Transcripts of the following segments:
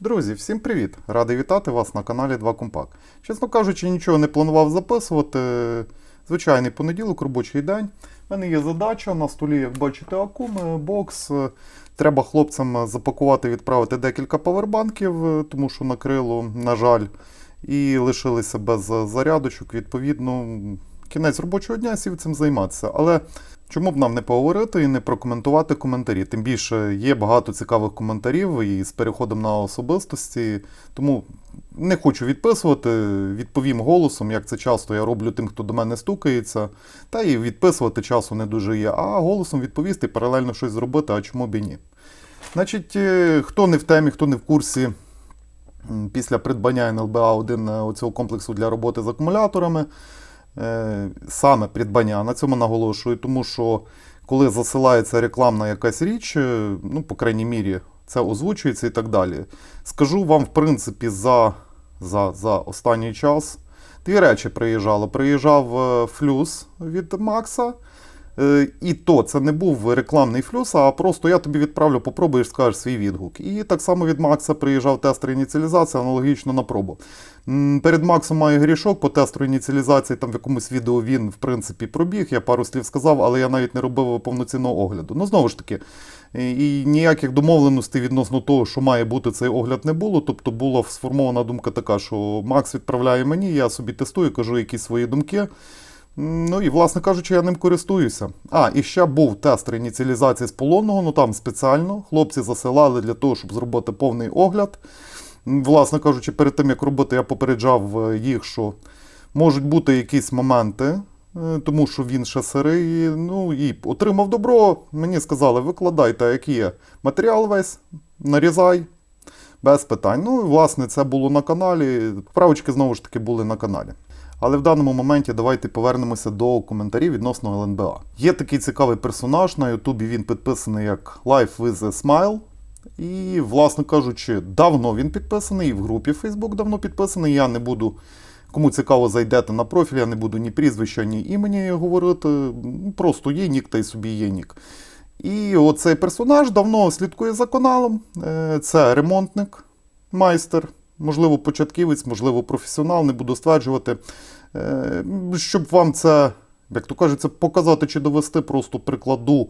Друзі, всім привіт! Радий вітати вас на каналі 2 Компак. Чесно кажучи, нічого не планував записувати. Звичайний понеділок, робочий день. У мене є задача на столі, як бачите, акуми, бокс. Треба хлопцям запакувати, відправити декілька павербанків, тому що накрило, на жаль, і лишилися без зарядочок. Відповідно, кінець робочого дня сів цим займатися. Але Чому б нам не поговорити і не прокоментувати коментарі? Тим більше є багато цікавих коментарів і з переходом на особистості. Тому не хочу відписувати, відповім голосом, як це часто я роблю тим, хто до мене стукається. Та і відписувати часу не дуже є. А голосом відповісти, паралельно щось зробити, а чому б і ні. Значить, е, хто не в темі, хто не в курсі. Після придбання НЛБА 1 цього комплексу для роботи з акумуляторами, е, саме придбання, на цьому наголошую, тому що коли засилається рекламна якась річ, е, ну, по крайній мірі, це озвучується і так далі. Скажу вам, в принципі, за, за, за останній час дві речі приїжджало. Приїжджав е, флюс від Макса. Е, І то це не був рекламний флюс, а просто я тобі відправлю, попробуєш, скажеш свій відгук. І так само від Макса приїжджав тестер ініціалізації аналогічно на пробу. Перед Максом маю грішок по тестеру ініціалізації, там в якомусь відео він, в принципі, пробіг, я пару слів сказав, але я навіть не робив повноцінного огляду. Ну, знову ж таки, і і ніяких домовленостей відносно того, що має бути цей огляд, не було. Тобто була сформована думка така, що Макс відправляє мені, я собі тестую, кажу якісь свої думки. Ну і, власне кажучи, я ним користуюся. А, і ще був тестер ініціалізації з полонного, ну там спеціально. Хлопці засилали для того, щоб зробити повний огляд. Власне кажучи, перед тим як робити, я попереджав е, їх, що можуть бути якісь моменти, е, тому що він ще сирий. Ну і отримав добро. Мені сказали, викладайте, який є матеріал весь, нарізай. Без питань. Ну, і, власне, це було на каналі. Правочки знову ж таки були на каналі. Але в даному моменті давайте повернемося до коментарів відносно ЛНБА. Є такий цікавий персонаж на Ютубі, він підписаний як Life with a Smile. І, власне кажучи, давно він підписаний, і в групі Facebook давно підписаний. Я не буду, кому цікаво, зайдете на профіль, я не буду ні прізвища, ні імені говорити. Просто є нік та й собі є нік. І оцей персонаж давно слідкує за каналом. Е, Це ремонтник, майстер, можливо, початківець, можливо, професіонал, не буду стверджувати. Е, Щоб вам це, як то кажеться, показати чи довести, просто прикладу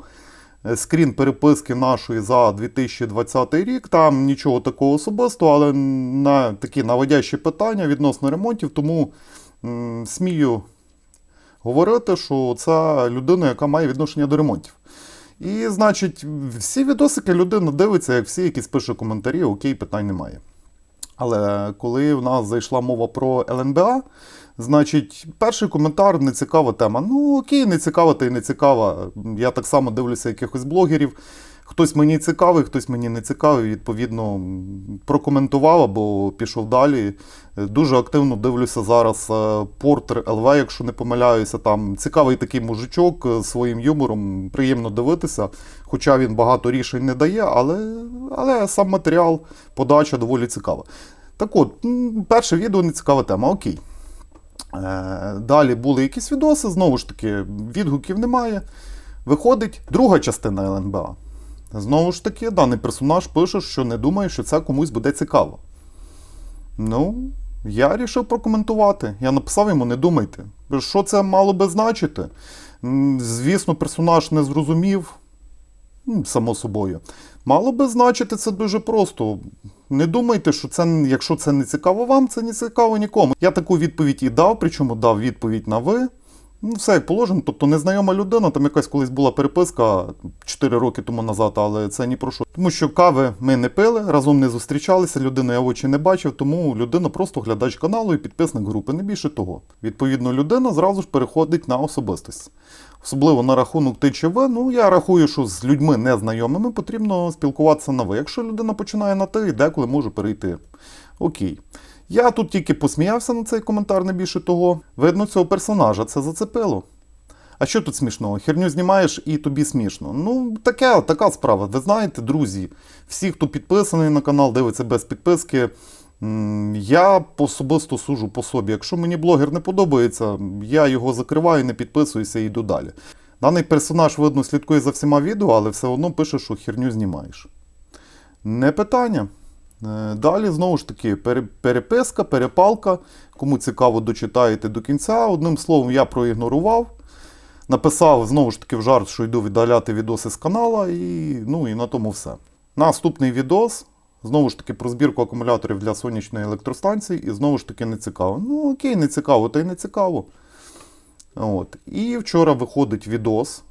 е, скрін переписки нашої за 2020 рік. Там нічого такого особистого, але на такі наводящі питання відносно ремонтів, тому смію говорити, що це людина, яка має відношення до ремонтів. І, значить, всі відосики людина дивиться, як всі якісь пише коментарі, окей, питань немає. Але коли в нас зайшла мова про ЛНБА, значить, перший коментар не цікава тема. Ну окей, не цікава, та й не цікава. Я так само дивлюся якихось блогерів. Хтось мені цікавий, хтось мені не цікавий. Відповідно, прокоментував або пішов далі. Дуже активно дивлюся зараз е, Портер ЛВ, якщо не помиляюся. Там цікавий такий мужичок е, своїм юмором, приємно дивитися. Хоча він багато рішень не дає, але, але сам матеріал, подача доволі цікава. Так от, перше відео не цікава тема, окей. Е, Далі були якісь відоси, знову ж таки, відгуків немає. Виходить друга частина ЛНБА. Знову ж таки, даний персонаж пише, що не думає, що це комусь буде цікаво. Ну, я вирішив прокоментувати. Я написав йому, не думайте. Що це мало би значити? Звісно, персонаж не зрозумів, само собою. Мало би значити це дуже просто. Не думайте, що це, якщо це не цікаво вам, це не цікаво нікому. Я таку відповідь і дав, причому дав відповідь на ви. Ну, все як положено. Тобто незнайома людина, там якась колись була переписка 4 роки тому назад, але це ні про що. Тому що кави ми не пили, разом не зустрічалися, людину я очі не бачив, тому людина просто глядач каналу і підписник групи, не більше того. Відповідно, людина зразу ж переходить на особистість. Особливо на рахунок ви, ну я рахую, що з людьми незнайомими потрібно спілкуватися на ви. Якщо людина починає на ти, деколи може перейти. Окей. Я тут тільки посміявся на цей коментар, не більше того. Видно, цього персонажа це зацепило. А що тут смішного? Херню знімаєш і тобі смішно. Ну, таке, така справа. Ви знаєте, друзі, всі, хто підписаний на канал, дивиться без підписки. Я особисто сужу по собі. Якщо мені блогер не подобається, я його закриваю, не підписуюся і йду далі. Даний персонаж, видно, слідкує за всіма відео, але все одно пише, що херню знімаєш. Не питання. Е, Далі, знову ж таки, переписка, перепалка. Кому цікаво, дочитаєте до кінця. Одним словом, я проігнорував. Написав знову ж таки в жарт, що йду віддаляти відоси з канала, і, ну, і на тому все. Наступний відос. Знову ж таки, про збірку акумуляторів для сонячної електростанції, і знову ж таки не цікаво. Ну, окей, не цікаво, та й не цікаво. От. І вчора виходить відос,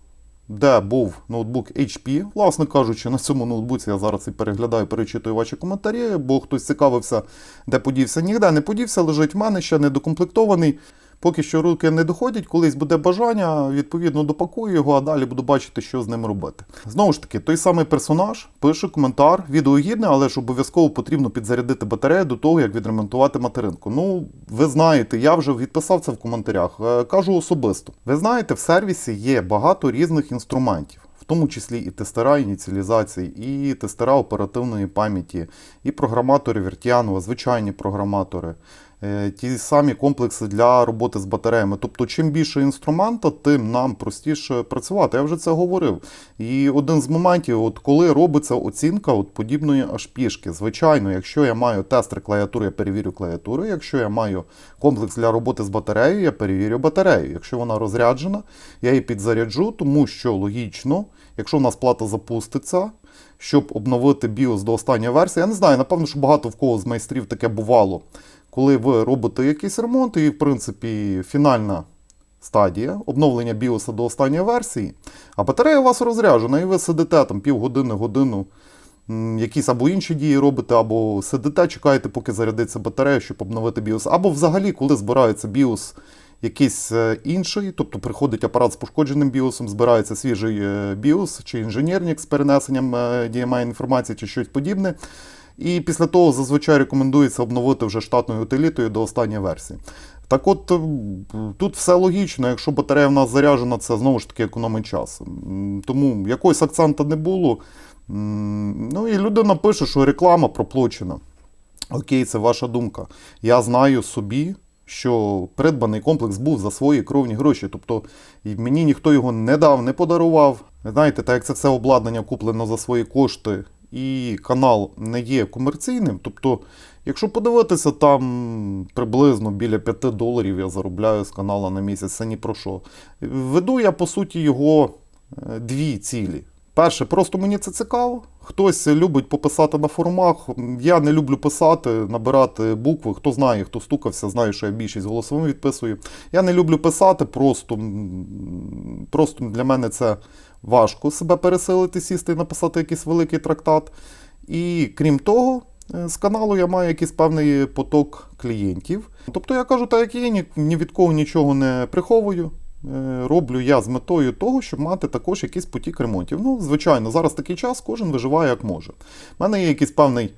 де був ноутбук HP. Власне кажучи, на цьому ноутбуці я зараз і переглядаю, перечитую ваші коментарі, бо хтось цікавився, де подівся. Ніде не подівся, лежить в мене ще недокомплектований. Поки що руки не доходять, колись буде бажання, відповідно допакую його, а далі буду бачити, що з ним робити. Знову ж таки, той самий персонаж пише коментар, відео гідне, але ж обов'язково потрібно підзарядити батарею до того, як відремонтувати материнку. Ну, ви знаєте, я вже відписав це в коментарях. Е, Кажу особисто. Ви знаєте, в сервісі є багато різних інструментів. В тому числі і тестера ініціалізації, і тестера оперативної пам'яті, і програматори Вертіанова, звичайні програматори, ті самі комплекси для роботи з батареями. Тобто, чим більше інструмента, тим нам простіше працювати. Я вже це говорив. І один з моментів, от коли робиться оцінка от подібної аж пішки. Звичайно, якщо я маю тестер клавіатури, я перевірю клавіатуру. Якщо я маю комплекс для роботи з батареєю, я перевірю батарею. Якщо вона розряджена, я її підзаряджу, тому що логічно, якщо в нас плата запуститься, щоб обновити BIOS до останньої версії, я не знаю, напевно, що багато в кого з майстрів таке бувало, коли ви робите якийсь ремонт, і в принципі фінальна стадія обновлення BIOS до останньої версії, а батарея у вас розряджена, і ви сидите там півгодини, годину. Якісь або інші дії робите, або сидите, чекаєте, поки зарядиться батарея, щоб обновити BIOS. Або взагалі, коли збирається BIOS якийсь е, інший, тобто приходить апарат з пошкодженим BIOS, збирається свіжий е, BIOS чи інженерник з перенесенням е, DMI інформації чи щось подібне. І після того зазвичай рекомендується обновити вже штатною утилітою до останньої версії. Так от е, тут все логічно, якщо батарея в нас заряджена, це знову ж таки економить час. Тому якогось акцента не було. Ну і людина пише, що реклама проплачена. Окей, це ваша думка. Я знаю собі, що придбаний комплекс був за свої кровні гроші. Тобто мені ніхто його не дав, не подарував. Знаєте, так як це все обладнання куплено за свої кошти, і канал не є комерційним. Тобто, якщо подивитися, там приблизно біля 5 доларів я заробляю з канала на місяць, це ні про що. Веду я, по суті, його е, дві цілі. Перше, просто мені це цікаво. Хтось любить пописати на форумах. Я не люблю писати, набирати букви. Хто знає, хто стукався, знає, що я більшість голосовим відписую. Я не люблю писати, просто, просто для мене це важко себе пересилити, сісти і написати якийсь великий трактат. І крім того, е, з каналу я маю якийсь певний поток клієнтів. Тобто я кажу, так як є, ні, ні від кого нічого не приховую. Е, Роблю я з метою того, щоб мати також якийсь потік ремонтів. Ну, звичайно, зараз такий час, кожен виживає як може. У мене є якийсь певний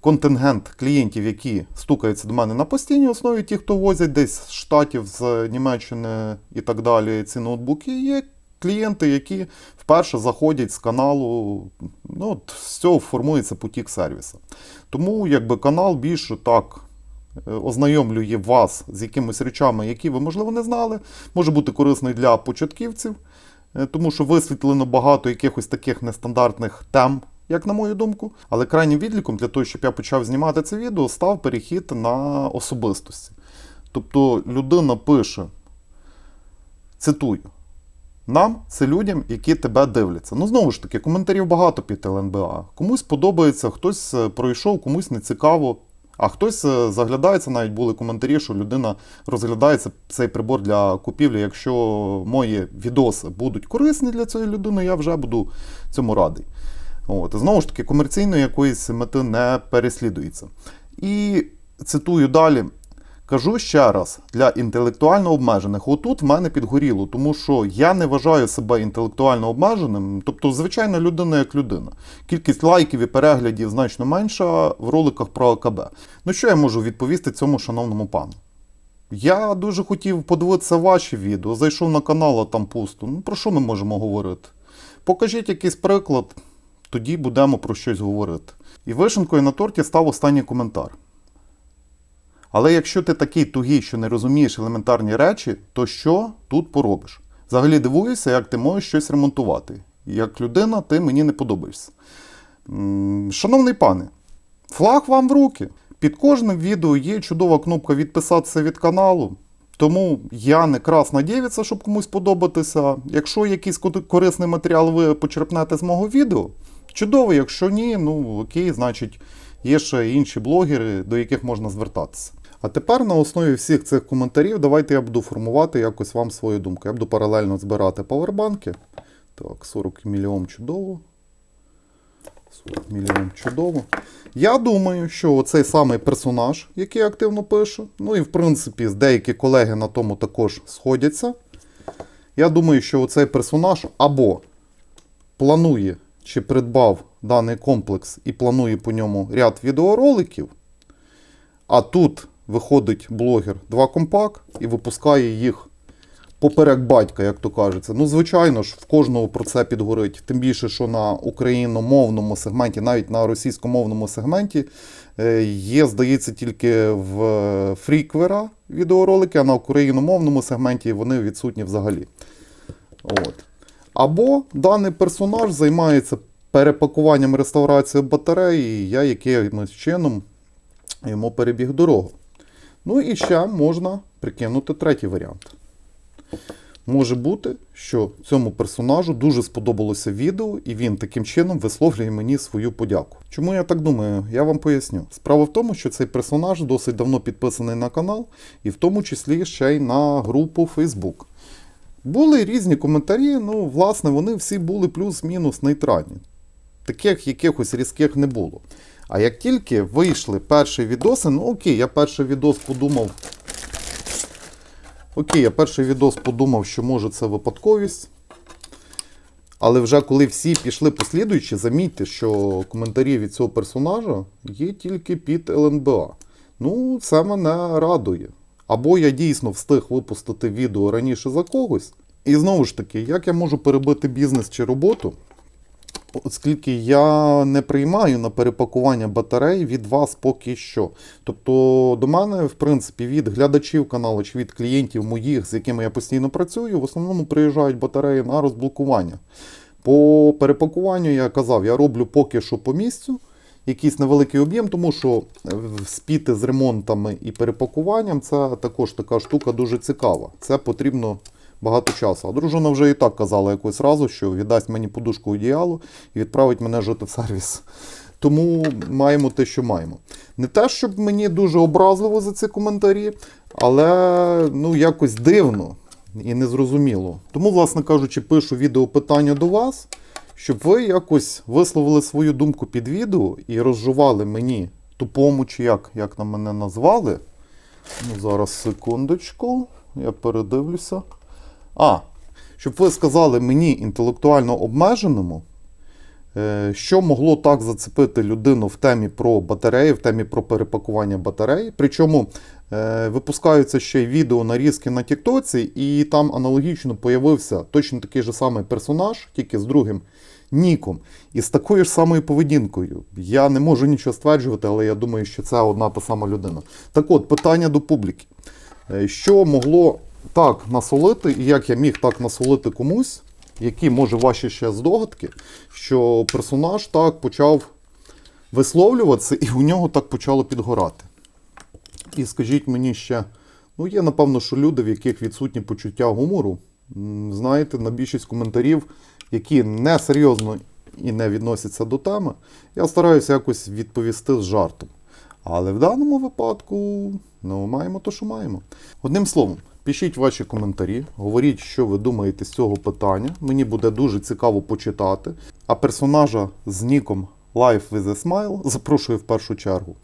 контингент клієнтів, які стукаються до мене на постійній основі, ті, хто возять десь з Штатів, з Німеччини і так далі, ці ноутбуки. Є клієнти, які вперше заходять з каналу. Ну, от з цього формується потік сервісу. Тому якби канал більше так е, ознайомлює вас з якимись речами, які ви, можливо, не знали. Може бути корисний для початківців, е, тому що висвітлено багато якихось таких нестандартних тем, як на мою думку. Але крайнім відліком для того, щоб я почав знімати це відео, став перехід на особистості. Тобто людина пише, цитую. Нам це людям, які тебе дивляться. Ну, знову ж таки, коментарів багато під ЛНБА. Комусь подобається, хтось е, пройшов, комусь не цікаво. А хтось е, заглядається, навіть були коментарі, що людина розглядається цей прибор для купівлі. Якщо мої відоси будуть корисні для цієї людини, я вже буду цьому радий. От. Знову ж таки, комерційної якоїсь мети не переслідується. І цитую далі. Кажу ще раз, для інтелектуально обмежених, отут в мене підгоріло, тому що я не вважаю себе інтелектуально обмеженим, тобто звичайна людина як людина. Кількість лайків і переглядів значно менша в роликах про АКБ. Ну що я можу відповісти цьому шановному пану? Я дуже хотів подивитися ваші відео, зайшов на канал, а там пусто. Ну про що ми можемо говорити? Покажіть якийсь приклад, тоді будемо про щось говорити. І вишенкою на торті став останній коментар. Але якщо ти такий тугий, що не розумієш елементарні речі, то що тут поробиш? Взагалі дивуюся, як ти можеш щось ремонтувати. Як людина, ти мені не подобаєшся. Шановний пане, Флаг вам в руки. Під кожним відео є чудова кнопка відписатися від каналу. Тому я не красна дівиця, щоб комусь подобатися. Якщо якийсь корисний матеріал ви почерпнете з мого відео, чудово, якщо ні, ну окей, значить є ще інші блогери, до яких можна звертатися. А тепер на основі всіх цих коментарів давайте я буду формувати якось вам свою думку. Я буду паралельно збирати павербанки. Так, 40 мільйон чудово. 40 мільйон чудово. Я думаю, що оцей самий персонаж, який активно пише, ну і в принципі деякі колеги на тому також сходяться. Я думаю, що оцей персонаж або планує чи придбав даний комплекс і планує по ньому ряд відеороликів, а тут виходить блогер 2 компак і випускає їх поперек батька, як то кажеться. Ну, звичайно ж, в кожного про це підгорить. Тим більше, що на україномовному сегменті, навіть на російськомовному сегменті, е, є, здається, тільки в фріквера відеоролики, а на україномовному сегменті вони відсутні взагалі. От. Або даний персонаж займається перепакуванням реставрацією батареї, і я якимось чином йому перебіг дорогу. Ну і ще можна прикинути третій варіант. Може бути, що цьому персонажу дуже сподобалося відео, і він таким чином висловлює мені свою подяку. Чому я так думаю? Я вам поясню. Справа в тому, що цей персонаж досить давно підписаний на канал, і в тому числі ще й на групу Facebook. Були різні коментарі, ну, власне, вони всі були плюс-мінус нейтральні. Таких якихось різких не було. А як тільки вийшли перші відоси, ну окей, я перший відос подумав. Окей, я перший відос подумав, що може це випадковість. Але вже коли всі пішли послідуючи, замітьте, що коментарі від цього персонажа є тільки під ЛНБА. Ну, це мене радує. Або я дійсно встиг випустити відео раніше за когось. І знову ж таки, як я можу перебити бізнес чи роботу, оскільки я не приймаю на перепакування батарей від вас поки що. Тобто до мене, в принципі, від глядачів каналу чи від клієнтів моїх, з якими я постійно працюю, в основному приїжджають батареї на розблокування. По перепакуванню я казав, я роблю поки що по місцю. Якийсь невеликий об'єм, тому що е, спіти з ремонтами і перепакуванням це також така штука дуже цікава. Це потрібно багато часу. А дружина вже і так казала якось разу, що віддасть мені подушку одіялу і відправить мене жити в сервіс. Тому маємо те, що маємо. Не те, щоб мені дуже образливо за ці коментарі, але ну якось дивно і незрозуміло. Тому, власне кажучи, пишу відео питання до вас, щоб ви якось висловили свою думку під відео і розжували мені тупому, чи як, як на мене назвали. Ну, зараз секундочку, я передивлюся. А, щоб ви сказали мені інтелектуально обмеженому, е, що могло так зацепити людину в темі про батареї, в темі про перепакування батарей. Причому е, випускаються ще й відео нарізки на Тіктоці, і там аналогічно появився точно такий же самий персонаж, тільки з другим ніком, і з такою ж самою поведінкою. Я не можу нічого стверджувати, але я думаю, що це одна та сама людина. Так от, питання до публіки. Е, Що могло так насолити, і як я міг так насолити комусь, які, може, ваші ще здогадки, що персонаж так почав висловлюватися, і у нього так почало підгорати. І скажіть мені ще, ну є, напевно, що люди, в яких відсутнє почуття гумору. Знаєте, на більшість коментарів, які не серйозно і не відносяться до теми, я стараюся якось відповісти з жартом. Але в даному випадку ну, маємо то, що маємо. Одним словом, пишіть ваші коментарі, говоріть, що ви думаєте з цього питання. Мені буде дуже цікаво почитати. А персонажа з ніком Life with a Smile запрошую в першу чергу.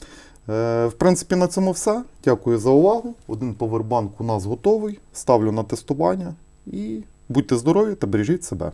Е, в принципі, на цьому все. Дякую за увагу. Один повербанк у нас готовий. Ставлю на тестування і будьте здорові та бережіть себе.